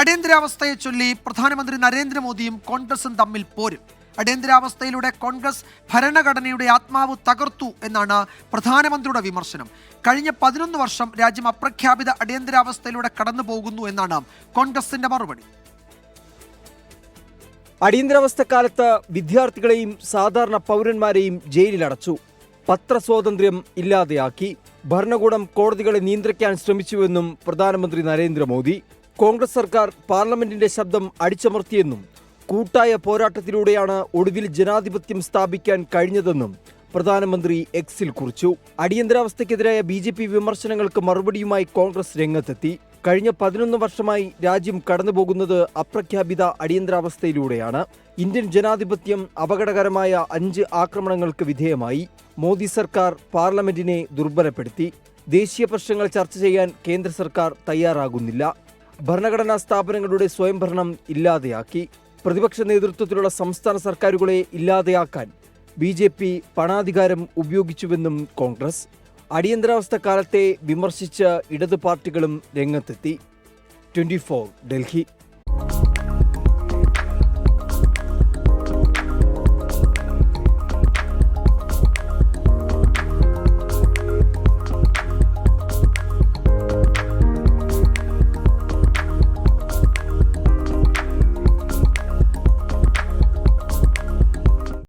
അടിയന്തരാവസ്ഥയെ ചൊല്ലി പ്രധാനമന്ത്രി നരേന്ദ്രമോദിയും കോൺഗ്രസും തമ്മിൽ പോരും. അടിയന്തരാവസ്ഥയിലൂടെ കോൺഗ്രസ് ഭരണഘടനയുടെ ആത്മാവ് തകർത്തു എന്നാണ് പ്രധാനമന്ത്രിയുടെ വിമർശനം. കഴിഞ്ഞ പതിനൊന്ന് വർഷം രാജ്യം അപ്രഖ്യാപിത അടിയന്തരാവസ്ഥയിലൂടെ കടന്നു പോകുന്നു എന്നാണ് കോൺഗ്രസിന്റെ മറുപടി. അടിയന്തരാവസ്ഥ അടിയന്തരാവസ്ഥക്കാലത്ത് വിദ്യാർത്ഥികളെയും സാധാരണ പൗരന്മാരെയും ജയിലിലടച്ചു പത്രസ്വാതന്ത്ര്യം ഇല്ലാതെയാക്കി. ഭരണകൂടം കോടതികളെ നിയന്ത്രിക്കാൻ ശ്രമിച്ചുവെന്നും പ്രധാനമന്ത്രി നരേന്ദ്രമോദി. കോൺഗ്രസ് സർക്കാർ പാർലമെന്റിന്റെ ശബ്ദം അടിച്ചമർത്തിയെന്നും കൂട്ടായ പോരാട്ടത്തിലൂടെയാണ് ഒടുവിൽ ജനാധിപത്യം സ്ഥാപിക്കാൻ കഴിഞ്ഞതെന്നും പ്രധാനമന്ത്രി എക്സിൽ കുറിച്ചു. അടിയന്തരാവസ്ഥയ്ക്കെതിരായ ബി ജെ പി വിമർശനങ്ങൾക്ക് മറുപടിയുമായി കോൺഗ്രസ് രംഗത്തെത്തി. കഴിഞ്ഞ പതിനൊന്ന് വർഷമായി രാജ്യം കടന്നുപോകുന്നത് അപ്രഖ്യാപിത അടിയന്തരാവസ്ഥയിലൂടെയാണ്. ഇന്ത്യൻ ജനാധിപത്യം അപകടകരമായ അഞ്ച് ആക്രമണങ്ങൾക്ക് വിധേയമായി. മോദി സർക്കാർ പാർലമെന്റിനെ ദുർബലപ്പെടുത്തി. ദേശീയ പ്രശ്നങ്ങൾ ചർച്ച ചെയ്യാൻ കേന്ദ്ര സർക്കാർ തയ്യാറാകുന്നില്ല. ഭരണഘടനാ സ്ഥാപനങ്ങളുടെ സ്വയംഭരണം ഇല്ലാതെയാക്കി. പ്രതിപക്ഷ നേതൃത്വത്തിലുള്ള സംസ്ഥാന സർക്കാരുകളെ ഇല്ലാതെയാക്കാൻ ബി ജെ പി പണാധികാരം ഉപയോഗിച്ചുവെന്നും കോൺഗ്രസ്. അടിയന്തരാവസ്ഥ കാലത്തെ വിമർശിച്ച ഇടതു പാർട്ടികളും രംഗത്തെത്തി. ട്വന്റി ഡൽഹി.